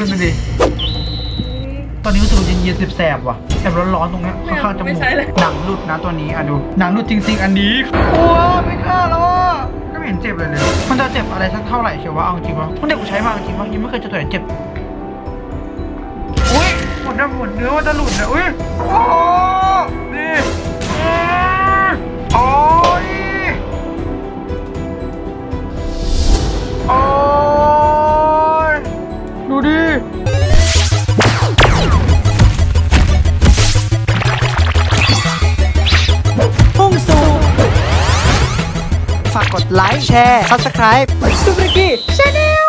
ดูมันดิ ตอนนี้รู้สึกว่าเย็นๆแสบๆว่ะแสบร้อนๆตรงเนี้ยไม่ข้าเอางๆจมูไม่กใช่เลย หนังหลุดนะตัวนี้อะดู หนังหลุดจริงๆ อันนี้โอ้ไม่กล้าแล้วอะก็ไม่เห็นเจ็บเลยเลย มันจะเจ็บอะไรสักเท่าไหร่เชียววะเอาจริงวะมันเด็กกูใช้มาจริงวะยังไม่เคยเจอตัวไหนเจ็บ อุ้ยหมดน้ำหมดเนื้อว่าจะหลุดเลยอุ้ยโอ้นี่อื ร์ Subscribe สุบริกีชาแนล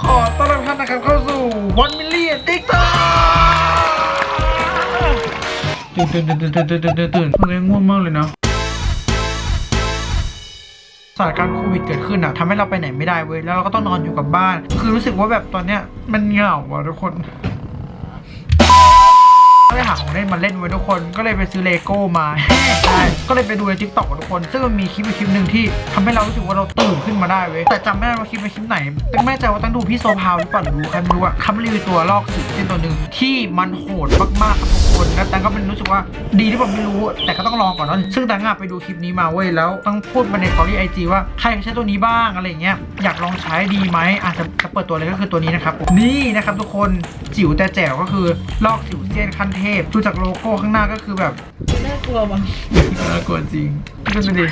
ขอต้อนรับท่านนะครับเข้าสู่วันมิลเลียนติ๊กต็อกตื่นตื่นตื่นตื่นตื่นตื่นตื่นตื่นเรื่องง่วงมากเลยเนาะ สถานการณ์โควิดเกิดขึ้นอะทำให้เราไปไหนไม่ได้เว้ยแล้วเราก็ต้องนอนอยู่กับบ้าน คือรู้สึกว่าแบบตอนเนี้ยมันเหงาว่ะทุกคนก็เลยหาของเล่นมาเล่นไว้ทุกคนก็เลยไปซื้อเลโก้มาใช่ก็เลยไปดูในทิกตอกทุกคน ซึ่งมันมีคลิปคลิปหนึ่งที่ทำให้เรารู้สึกว่าเราตื่นขึ้นมาได้เว้ยแต่จำไม่ได้ว่าคลิปเป็นคลิปไหนต่ไม่แน่ใจว่าตั้งดูพี่โซพาวหรือเปล่าหรือดูใครไม่รู้อะคำรีวิวตัวลอกสีเป็นตัวหนึ่งที่มันโหดมากๆครับทุกคน แล้วแต่ก็เป็นรู้สึกว่าดีหรือเปล่าไม่รู้ แต่ก็ต้องลองก่อนเนอะซึ่งแต่งอะไปดูคลิปนี้มาเว้ยแล้วต้องพูดไปในสตอรี่ไอจีว่าใครใช้ตัวนี้บ้างอะไรอย่างเงี้ยอยากลองใช้ดีไหมอาจจะจะเปิดตัวเลยก็คือตัวนี้นะครับผมนี่นะครับทุกคนจิ๋วแต่แจ๋วก็คือลอกสิวเซียนขั้นเทพดูจากโลโก้ข้างหน้าก็คือแบบน่ากลัวว่ะน่ากลัวจริงดูสิดิ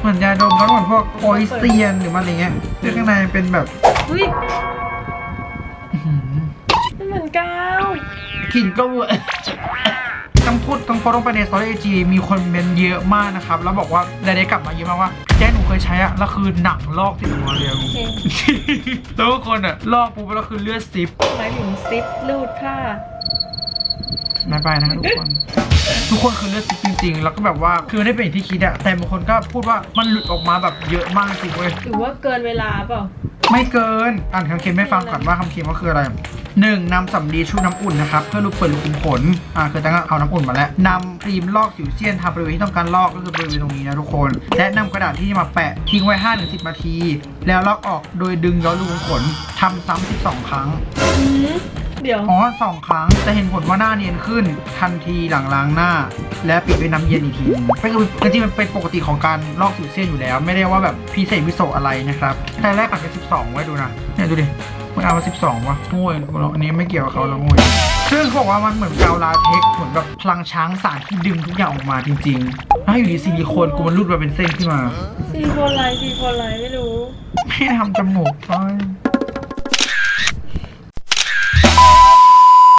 เหมือนยาดมแล้วเหมือนพวกโอยเซียนหรือมันอะไรเงี้ยซึ่งข้างในเป็นแบบอุ้ย กลิ่นก็เวอร์ต้องพูดต้องโพสต์ลงไปในสตอรี่ไอจีมีคนเมนเยอะมากนะครับ แล้วบอกว่าได้ได้กลับมาเยอะมากว่าแจ้หนูเคยใช้อะแล้วคือหนังลอกติดหัวเลยอะโอเคแล้วทุกคนอะลอกปุ๊บแล้วคือเลือดซิปหมายถึงซิปรูดผ้าบายบายนะครับทุกคน ทุกคนคือเลือดซิปจริง ๆ แล้วก็แบบว่าคือไม่ได้เป็นอย่างที่คิดอะแต่บางคนก็พูดว่ามันหลุดออกมาแบบเยอะมากจริงเว้ยหรือว่าเกินเวลาเปล่าไม่เกินอ่านคำเค็มไม่ฟังก่อนว่าคำเค็มว่าคืออะไร หนึ่งนำสำลีชุบน้ำอุ่นนะครับเพื่อรูปเปิดรูขุมขนอ่าคือตั้งเอาน้ำอุ่นมาแล้วนำครีมลอกสิวเซียนทาบริเวณที่ต้องการลอกก็คือบริเวณตรงนี้นะทุกคน และนำกระดาษที่จะมาแปะทิ้งไว้5-10นาที แล้วลอกออกโดยดึงย้อนรูขุมขนทำซ้ำ12ครั้งอืมเดี๋ยวอ๋อสองครั้งจะเห็นผลว่าหน้าเนียนขึ้นทันทีหลังล้างหน้า และปิดด้วยน้ำเย็นอีกทีก็คือจริงๆมันเป็นปกติของการลอกสิวเซียนอยู่แล้ว ไม่ได้ว่าแบบพิเศษวิโสอะไรนะครับแต่แรกอาจจะ12 ไว้ดูนะเนี่ยดูดิ มันเอามา12วะโง่ยอันนี้ไม่เกี่ยวกับเขาแล้วโง่ยซึ่งเขาบอกว่ามันเหมือนกาวลาเท็กซ์เหมือนแบบพลังช้างสารที่ดึงทุกอย่างออกมาจริงๆแล้วอยู่ดีซิลิโคนกูมันรูดมาเป็นเส้นขึ้นมาซีโคนไลน์ซีโคนไลน์ไม่รู้ไม่ทำจมูกไป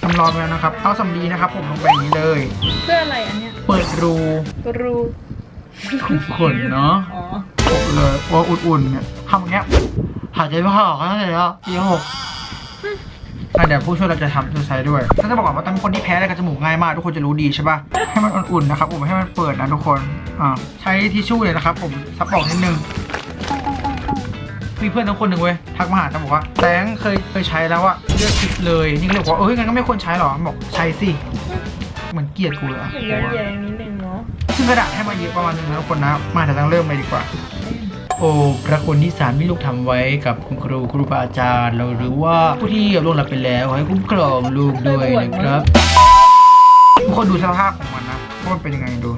ทำรอไปแล้วนะครับเอาสำลีนะครับ ผมลงไปอย่างนี้เลย เพื่ออะไรอันเนี้ยเปิดรูรูขุมขนเนาะอ๋อปกเลยว่าอุ่นๆเนี่ยทำอย่างเงี้ย หายใจไม่ค่อยออกก็เลยแล้วยี่หกอะเดี๋ยวผู้ช่วยเราจะทำจะใช้ด้วยก็จะบอกก่อนว่าตั้งคนที่แพ้อะไรกับจมูกง่ายมาก ทุกคนจะรู้ดีใช่ป่ะ ให้มันอุ่นๆนะครับผมให้มันเปิดนะทุกคน อ่าใช้ทิชชู่เลยนะครับผมซับออกนิดนึง มีเพื่อนทั้งคนหนึ่งเว้ยทักมาหาแต่บอกว่าแตงเคยเคยใช้แล้วอะเลือกคลิปเลย นี่ก็เลยบอกว่าเอ้ยงั้นก็ไม่ควรใช้หรอมันบอกใช้สิเหมือนเกลียดกูเลยอะเหมือนย้อนแย้งนิดนึงเนาะซึ่งกระดาษให้มาเยอะประมาณนึงนะทุกคนนะ มาแต่ต้องเริ่มเลยดีกว่า โอ้พระคุณที่สารที่ลูกทำไว้กับคุณครูครูบาอาจารย์เราหรือว่าผู้ที่ล่วงลับไปแล้วขอให้คุ้มครองลูกด้วยนะครับทุกคนดูสภาพของมันนะว่ามันเป็นยังไงดู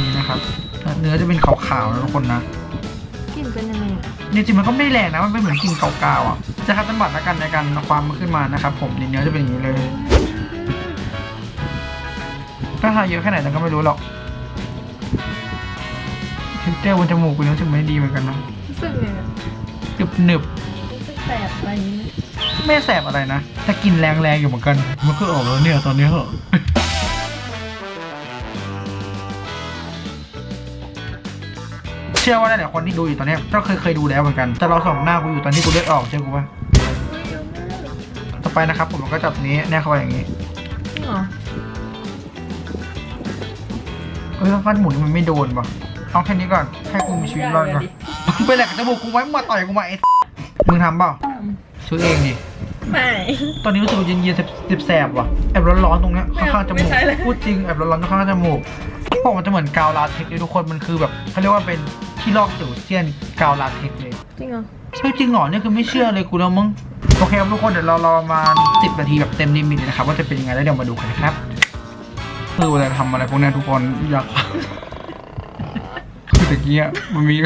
นี่นะครับ เนื้อจะเป็นขาวๆนะทุกคนนะกลิ่นเป็นยังไงอะจริงๆมันก็ไม่แรงนะมันเป็นเหมือนกลิ่นเก่าๆอะจะคัดน้ำบัตรละกันในการเอาความมันขึ้นมานะครับ ผมนี่เนื้อจะเป็นอย่างนี้เลยถ้าทาเยอะแค่ไหนเราก็ไม่รู้หรอก เทนเจอร์บนจมูกกูรู้สึกไม่ดีเหมือนกันนะรู้สึกไงอะหนึบหนึบรู้สึกแสบอะไรอย่างนี้ๆไม่แสบอะไรนะแต่กลินแรงๆอยู่เหมือนกัน มันก็ออกแล้วเนี่ยตอนนี้เหรอเชื่อว่าหลายๆคนที่ดูอยู่ตอนเนี้ยก็เคยเคยดูแล้วเหมือนกัน แต่เราส่องหน้ากูอยู่ตอนที่กูเลือดออกเชื่อกูปะต่อไปนะครับ ผมเราก็จับนี้แนบเข้าไปอย่างนี้จริ เหรอเฮ้ยฟันหมุนมันไม่โดนว่ะเอาแค่นี้ก่อน ให้กูมีชีวิตรอดก่อนไปแหลกจมูกกูไว้มึงมาต่อยกูมาไอ้มึงทำเปล่าอืมซื้อเองดิ ไม่ ตอนนี้รู้สึกว่าเย็นๆสิบแสบว่ะ แอบร้อนๆตรงเนี้ยข้างๆจไม่มูกใช่เลยพูดจริงแอบร้อนๆข้างๆจมูกบอกมันจะเหมือนกาวลาเท็กซ์เลยทุกคน มันคือแบบเขาเรียกว่าเป็นที่ลอกสิวเซียนกาวลาเท็กซ์เลย จริงเหรอเฮ้ยจริงเหรอเนี่ยคือไม่เชื่อเลยกูแล้วมึง โอเคครับทุกคนเดี๋ยวเรารอประมาณสิบนาทีแบบเต็มลิมิตเลยนะครับว่าจะเป็นยังไงแล้วเดี๋ยวมาดูกันนะครับ คือเวลาทำอะไรพวกเนี้ยทุกคนอยาก คือตะกี้อะมันมี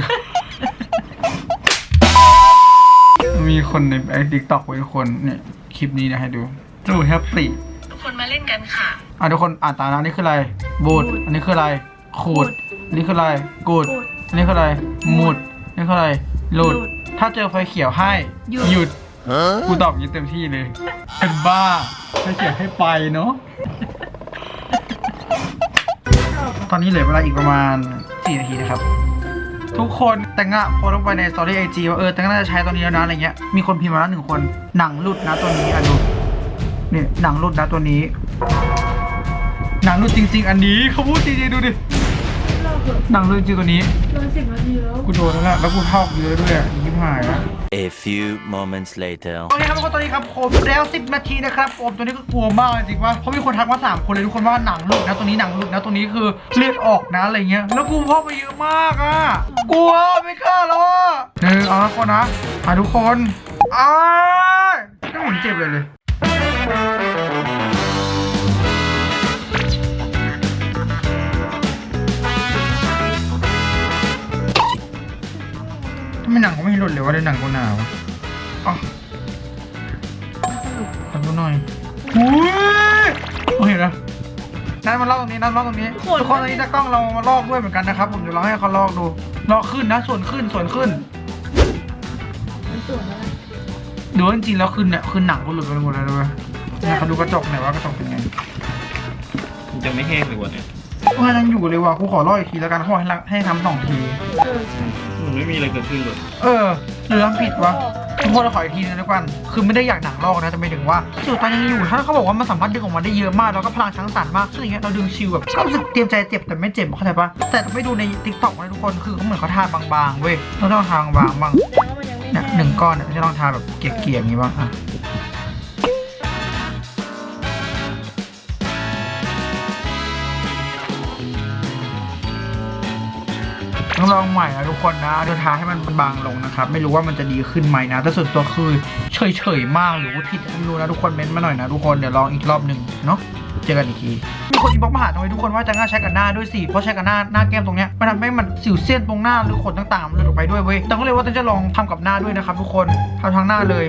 มันมีคนในไอ้ทิกตอกไว้ทุกคนเนี่ยคลิปนี้นะให้ดูจูแฮปปี้ทุกคนมาเล่นกันค่ะ อะทุกคนอ่านตามนะอันนี้คืออะไรบูดอันนี้คืออะไรขูดอันนี้คืออะไรกูดกูดอันนี้คืออะไรหมุดอันนี้คืออะไรหลุดหลุด ถ้าเจอไฟเขียวให้หยุด หยุด กูตอบอย่างนี้เต็มที่เลย เป็นบ้าไฟเขียวให้ไปเนาะต อนนี้เหลือเวลาอีกประมาณ 4 นาทีนะครับ ทุกคนแต่งอะโพสต์ลงไปในสตอรี่ไอจีว่าเออแต่งน่าจะใช้ตัวนี้แล้วนะอะไรเงี้ยมีคนพิมพ์มาแล้วหนึ่งคนหนังหลุดนะตัวนี้อะดูเนี่ยหนังหลุดนะตัวนี้ หนังหลุดจริง ๆ อันนี้เขาพูดจริงๆดูดิเราเถอะหนังหลุดจริงๆตัวนี้โดนสิบนาทีแล้วกูโดนแล้วแหละแล้วกูเท่าเยอะด้วยอะยิ้ม หายอะ A few moments later. โอเคครับทุกคนตอนนี้ครับผมแล้ว10นาทีนะครับผมตัวนี้ก็กลัวมากจริงๆว่าเพราะมีคนทักมาสามคนเลยทุกคนว่าหนังหลุดนะตัวนี้หนังหลุดนะตัวนี้คือเลือดออกนะอะไรเงี้ยแล้วกูพ่อไปเยอะมากอะกลัวไม่กล้าแล้วอะหนึ่งเอาละคนนะมาทุกคนอ้ายไม่เห็นเจ็บเลยเลยำไมหนังเขาไม่หลุดเลยวะในหนังกูหนาวอ๋อขอดูหน่อยอุ้ยโอเคนะนั่นมาลอกตรงนี้นั่นลอกตรงนี้ขนทุกคนตอนนี้ตากล้องเรามาลอกด้วยเหมือนกันนะครับ ผมเดี๋ยวเราให้เขาลอกดูลอกขึ้นนะ ส่วนขึ้นส่วนขึ้นมันสวยแล้วหรือว่าจริงๆแล้วขึ้นเนี่ยขึ้นหนังก็หลุดไปหมดเลยด้วยเนี่ยเขาดูกระจกหน่อยว่ากระจกเป็นไงมันจะไม่แห้งเลยวันเนี้ยว่ายังอยู่เลยว่ะกูขอลอกอีกทีแล้วกันเขาบอกให้ละให้ทำสองทีเออใช่ มันไม่มีอะไรเกิดขึ้นเลยเออหรือทำผิดวะทุกคนเราขออีกทีนึงแล้วกัน คือไม่ได้อยากหนังลอกนะแต่ไม่ถึงว่าสิวตอนยังอยู่ถ้าเขาบอกว่ามันสามารถดึงออกมาได้เยอะมากแล้วก็พลังช้างสันมากซึ่งอย่างเงี้ยเราดึงชิวแบบก็รู้สึกเตรียมใจเจ็บแต่ไม่เจ็บเข้าใจปะแต่ถ้าไปดูในทิกตอกนะทุกคนคือเขาเหมือนเขาทาบางๆเว้ยต้องทาบางๆบ้างเนี่ยหนึ่งก้อนเนี่ยไม่ใช่ลองทาแบบเกลี่ยๆอย่างงี้บ้างอะ ต้องลองใหม่นะทุกคนนะเดี๋ยวทาให้มันบางลงนะครับ ไม่รู้ว่ามันจะดีขึ้นไหมนะ แต่ส่วนตัวคือเฉยๆมากหรือว่าผิดไม่รู้นะทุกคนเม้นต์มาหน่อยนะทุกคนเดี๋ยวลองอีกรอบหนึ่งเนาะเจอกันอีกทีมีคนอินบ็อกมาหาทำไมทุกคนว่าจะง่าใช้กับหน้าด้วยสิเพราะใช้กับหน้าหน้าแก้มตรงเนี้ยมันทำให้มันสิวเส้นตรงหน้าหรือขนต่างๆมันหลุดออกไปด้วยเว้ยแต่ก็เลยว่าจะลองทำกับหน้าด้วยนะครับ ทุกคนทำทั้งหน้าเลย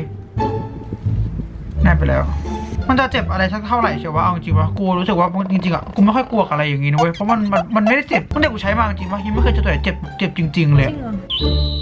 แน่ไปแล้ว มันจะเจ็บอะไรสักเท่าไหร่เชียววะเอาจริงวะกูรู้สึกว่าจริงๆอะกูไม่ค่อยกลัวกับอะไรอย่างงี้นะเว้ยเพราะมันมันมันไม่ได้เจ็บตั้งแต่กูใช้มาจริงวะยังไม่เคยเจอตัวไหนเจ็บเจ็บจริง ๆ เลย จริงเหรอ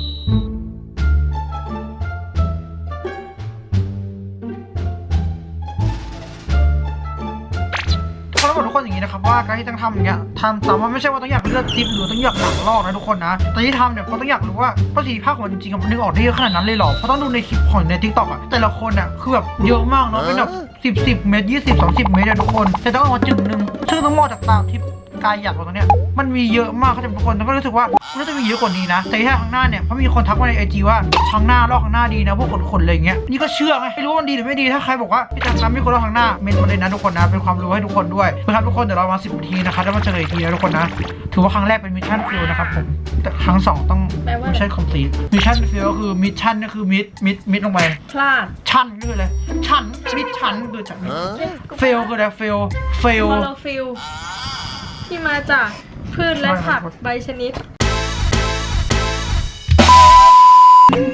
การที่ต้องทำอย่างเงี้ยทำตามว่าไม่ใช่ว่าต้องอยากเลือกทิปหรือต้องอยากหนังลอกนะทุกคนนะแต่ที่ทำเนี่ยเพราต้องอยากรู้ว่าประสิทธิภาพของมันจริงๆมันนึกออกได้เยอะขนาดนั้นเลยหรอเพราะต้องดูในคลิปของในทิกตอกอะแต่ละคนอะคือแบบเยอะมากเนาะเป็นแบบสิบสิบเมตรยี่สิบสองสิบเมตรอะทุกคน แต่ต้องเอามาจุดหนึ่งซึ่งต้องมองจากตาทิป กายอยากตรงเนี้ยมันมีเยอะมากเขาจะทุกคนแล้วก็รู้สึกว่าน่าจะมีเยอะกว่านี้นะ แต่แค่ข้างหน้าเนี่ยเพราะมีคนทักมาในไอจีว่าข้างหน้าลอกข้างหน้าดีนะพวกขนๆอะไรอย่างเงี้ยนี่ก็เชื่อไงไม่รู้ว่ามันดีหรือไม่ดีถ้าใครบอกว่าพี่จังทำไม่คนลอกข้างหน้าเมนมาเลยนะทุกคนนะเป็นความรู้ให้ทุกคนด้วยนะครับทุกคนเดี๋ยวเรามาสิบนาทีนะครับแล้วมาเจอกันอีกทีนะทุกคนนะถือว่าครั้งแรกเป็นมิชชั่นฟิลนะครับผมแต่ครั้งสองต้องแปลว่าไม่ใช่คอมพลีทมิชชั่นฟิลก็คือมิชชั่นก็คือมิดมิดมิดลงไปพลาดชั่นก็คืออะไรชั่นมิดชั่นคือจากเฟลคืออะไรเฟลเฟลคลอโรฟิล ที่มาจากพืชและผักใบชนิด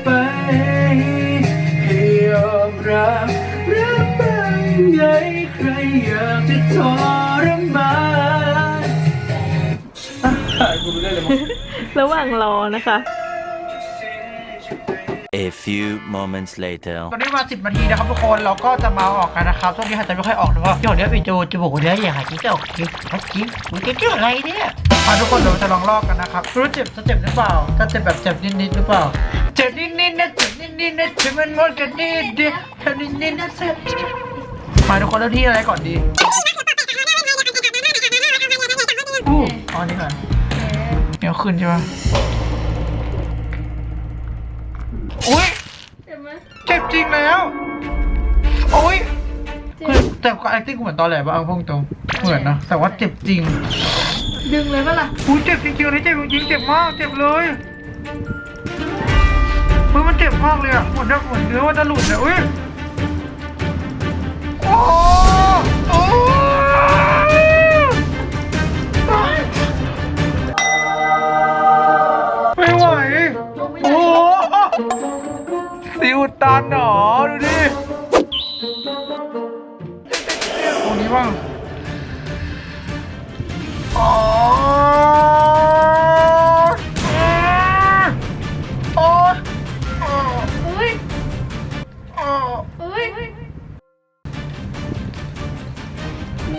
ไปให้ยอมรับรักบางใหญ่ใครอยากจะทรมานอะกูรู้ได้เลยมั้ง ระหว่างรอนะคะ A few moments later. ตอนนี้มาสิบนาทีนะครับทุกคนเราก็จะมาออกกันนะครับช่วงนี้หายใจไม่ค่อยออกนะเพราะเดี๋ยวเดี๋ยไปดูจมูกเดี๋ยอย่าหายใจไม่ออกจริงจริงมึงจะเจออะไรเนี่ยมาทุกคนเราจะลองลอกกันนะครับรู้เจ็บจะเจ็บหรือเปล่าจะเจ็บแบบเจ็บนิดๆหรือเปล่าเจ็บนิดๆนะเจ็บนิดๆนะเจ็บมันหมดกันนิดเดียวเท่านิดๆนะเจ็บมาทุกคนเริ่มที่อะไรก่อนดีอู้เออันนี้ก่อนเดี๋ยวขึ้นใช่ไหม อุ้ยเห็นไหมเจ็บจริงแล้ว โอ้ยคือแต่ก็ acting กูเหมือนตอนแหลปะเอาพงตรงเหมือนนะแต่ว่าเจ็บจริงดึงเลยปะล่ะอุ้ยเจ็บจริงๆอันนี้เจ็บจริงๆเจ็บมากเจ็บเลยเฮ้ยมันเจ็บมากเลยอะเหมือนแบบเหมือนเนื้อว่าจะหลุดเลยอุ้ยโอ้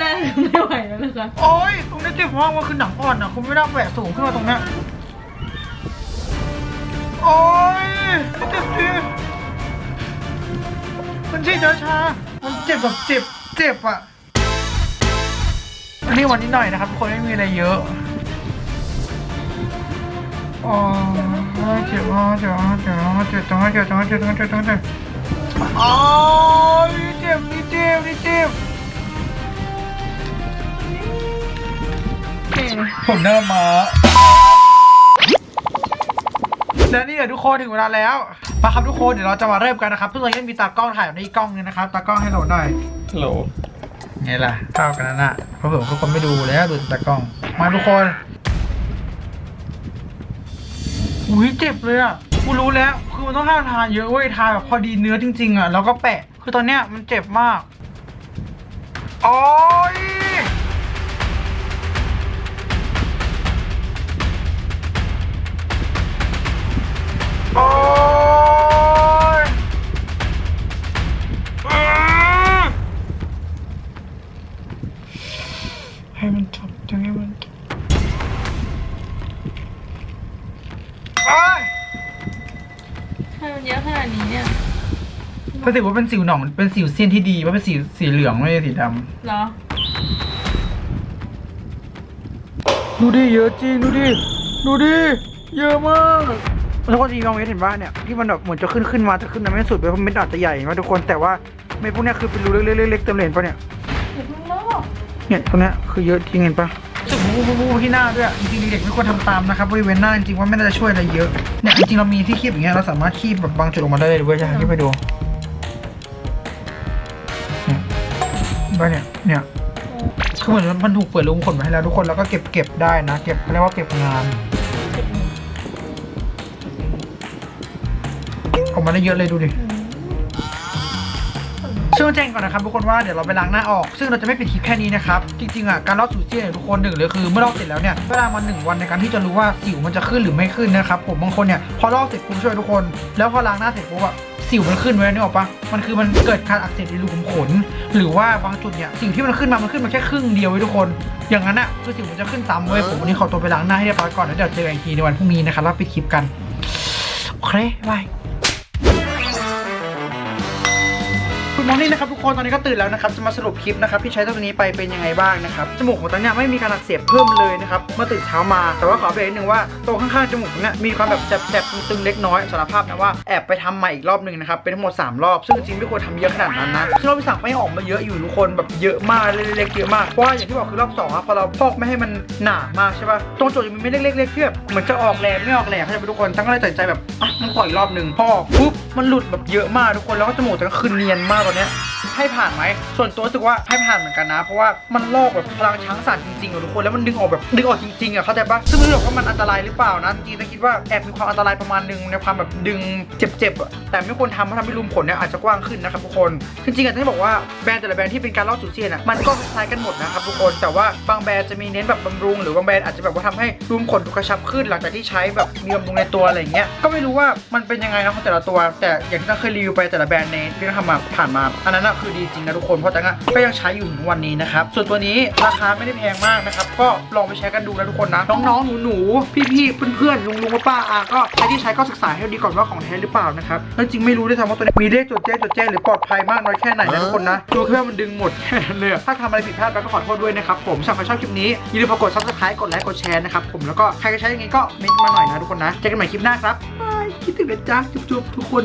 น่าไม่ไหวแล้วนะคะ โอ้ยตรงนี้เจ็บมากว่าคือหนังอ่อนอะ คุณไม่ได้แหวกสูงขึ้นมาตรงเนี้ยโอ้ยเจ็บจริงมันชี้ช้ามันเจ็บแบบเจ็บ เจ็บอะอันนี้วันนี้หน่อยนะครับทุกคนไม่มีอะไรเยอะอ๋อเจ็บมากเจ็บมากเจ็บมากเจ็บจังเจ็บจังเจ็บจังเจ็บจังเจ็บอ๋อ ผมเริ่มมาและนี่แหละทุกคนถึงเวลาแล้วมาครับทุกคนเดี๋ยวเราจะมาเริ่มกันนะครับซึ่งเรายังมีตากล้องถ่ายอยู่ในกล้องนึงนะครับตากล้องให้โหลดหน่อยฮัลโหลไงล่ะเท่ากันนั่นน่ะเพราะผมทุกคนไม่ดูแล้วดูแต่ตากล้อง มาทุกคนอุ้ยเจ็บเลยอะกูรู้แล้ว คือมันต้องห้ามทาเยอะเว้ยทาแบบพอดีเนื้อจริง ๆอะแล้วก็แปะ คือตอนเนี้ยมันเจ็บมากโอ้ยำไมมันเยอะขนาดนี้เนี่ยก็ถือว่าเป็นสิวหนองเป็นสิวเส้นที่ดีว่าเป็นสีสีเหลืองไม่ใช่สีดเหรอำดูดิเยอะจริงดูดิดูดิเยอะมากทุกคนจริงลองเห็นป่ะเนี่ยที่มันแบบเหมือนจะขึ้นขึ้นมาแต่ขึ้นมาไม่สุดไปเพราะเม็ดอาจจะใหญ่มาทุกคนแต่ว่าเม็ดพวกเนี้ยคือเป็นรูเล็กๆๆๆเต็มเลยเห็นปะเนี่ยอย่าเพิ่งลอกเนี่ยตรงเนี้ยคือเยอะจริงเห็นปะ รู้สึกวูบวูบที่หน้าด้วยจริงๆเด็กไม่ควรทำตามนะครับบริเวณหน้าจริงๆว่าไม่น่าจะช่วยอะไรเยอะเนี่ยจริงๆเรามีที่คีบอย่างเงี้ยเราสามารถคีบแบบบางจุดออกมาได้เลยเว้ยจะให้ไปดูเนี่ยไปเนี่ยเนี่ยคือเหมือนมันถูกเปิดรูขุมขนมาให้แล้วทุกคนแล้วก็เก็บเก็บได้นะเก็บเขาเรียกว่าเก็บงานออกมาได้เยอะเลยดูดิ ซึ่งแจ้งก่อนนะครับทุกคนว่าเดี๋ยวเราไปล้างหน้าออก ซึ่งเราจะไม่ปิดคลิปแค่นี้นะครับ จริงๆอะการลอกสูเซียนเนี่ยทุกคนหนึ่งเลยคือเมื่อลอกเสร็จแล้วเนี่ยเวลามาหนึ่งวันในการที่จะรู้ว่าสิวมันจะขึ้นหรือไม่ขึ้นนะครับผมบางคนเนี่ยพอลอกเสร็จปุ๊บช่วยทุกคน แล้วพอล้างหน้าเสร็จปุ๊บอะสิวมันขึ้นไว้นึกออกปะมันคือมันเกิดการอักเสบในรูขุมขน หรือว่าบางจุดเนี่ยสิ่งที่มันขึ้นมา มันขึ้นมาแค่ครึ่งเดียวไว้ทุกคน อย่างนั้นอะคือสิวมันจะขึ้นซ้ำเว้ยผมวันนี้ขอตัวไปล้างหน้าให้เรียบร้อยก่อนแล้วเดี๋ยวเจอกันอีกทีในวันพรุ่งนี้นะครับแล้วปิดคลิปกัน โอเคบาย มอนี่นะครับทุกคนตอนนี้ก็ตื่นแล้วนะครับจะมาสรุปคลิปนะครับที่ใช้ตัวนี้ไปเป็นยังไงบ้างนะครับจมูกของตันเนี่ยไม่มีการอักเสบเพิ่มเลยนะครับเมื่อตื่นเช้ามาแต่ว่าขอเบรกนิดนึงว่าตรงข้างๆจมูกตรงเนี้ยมีความแบบแสบๆตึงๆเล็กน้อยสารภาพนะว่าแอบไปทำมาอีกรอบหนึ่งนะครับเป็นทั้งหมด 3 รอบ ซึ่งจริงไม่ควรทำเยอะขนาดนั้นนะซึ่งรอบที่สามไม่ออกมาเยอะอยู่ทุกคนแบบเยอะมากเล็กๆเยอะมากเพราะว่าอย่างที่บอกคือรอบสองอะพอเราพอกไม่ให้มันหนามากใช่ป่ะตรงจุดมันไม่เล็กๆๆที่แบบเหมือนจะออกแรงไม่ออกแรงเข้าใจไหมทุกคนตั้งก็เลยตัดใจแบบอะมันขออีกรอบหนึ่งพออกปุ๊บมันหลุดแบบเยอะมากทุกคนแล้วก็จมูกแต่ก็คือเนียนมากตอนเนี้ยให้ผ่านไหม ส่วนตัวรู้สึกว่าให้ผ่านเหมือนกันนะ เพราะว่ามันลอกแบบพลังช้างสารจริงๆอะทุกคน แล้วมันดึงออกแบบดึงออกจริงๆอะเข้าใจปะซึ่งไม่รู้ว่ามันอันตรายหรือเปล่านะ จริงๆนะคิดว่าแอบมีความอันตรายประมาณหนึงในความแบบดึงเจ็บๆอะ แต่ไม่ควรทำเพราะทำให้รูมขนเนี่ยอาจจะกว้างขึ้นนะครับทุกคน จริงๆอะที่บอกว่าแบรนด์แต่ละแบรนด์ที่เป็นการลอกสูเซียนอะมันก็คล้ายกันหมดนะครับทุกคน แต่ว่าบางแบรนด์จะมีเน้นแบบบำรุง หรือบางแบรนด์อาจจะแบบว่าทำให้รูมขนดูกระชับขึ้น หลังจากที่ใช้แบบมีบำรุงในตัวอะไรอย่างเงี้ย ก็ไม่รู้ว่ามันเป็นยังไงนะของแต่ละตัว แต่อย่างที่เราเคยรีวิวไปแต่ละแบรนด์ในที่เราทำมาผ่านมาอันนั้นอะคือดีจริงนะทุกคนเพราะแต่ก็ก็ยังใช้อยู่ถึงวันนี้นะครับส่วนตัวนี้ราคาไม่ได้แพงมากนะครับก็ลองไปใช้กันดูนะทุกคนนะน้องๆหนูๆพี่ๆเพื่อนๆลุงลุงป้าๆอาก็ใครที่ใช้ก็ศึกษาให้ดีก่อนว่าของแท้หรือเปล่านะครับแล้วจริงไม่รู้ด้วยซ้ำว่าตัวนี้มีเลขจดแจ้งจดแจ้งหรือปลอดภัยมากน้อยแค่ไหนนะทุกคนนะดูแค่ว่ามันดึงหมดแค่นั้นเลยอะถ้าทำอะไรผิดพลาดไปก็ขอโทษด้วยนะครับผมสำหรับใครชอบคลิปนี้อย่าลืมกด subscribe กดไลค์กดแชร์นะครับผมแล้วก็ใครจะใช้ยังไงก็เม้นต์มาหน่อยนะทุกคนนะเจอกันใหม่คลิปหน้าครับบายคิดถึงนะจ๊ะจุ๊บๆทุกคน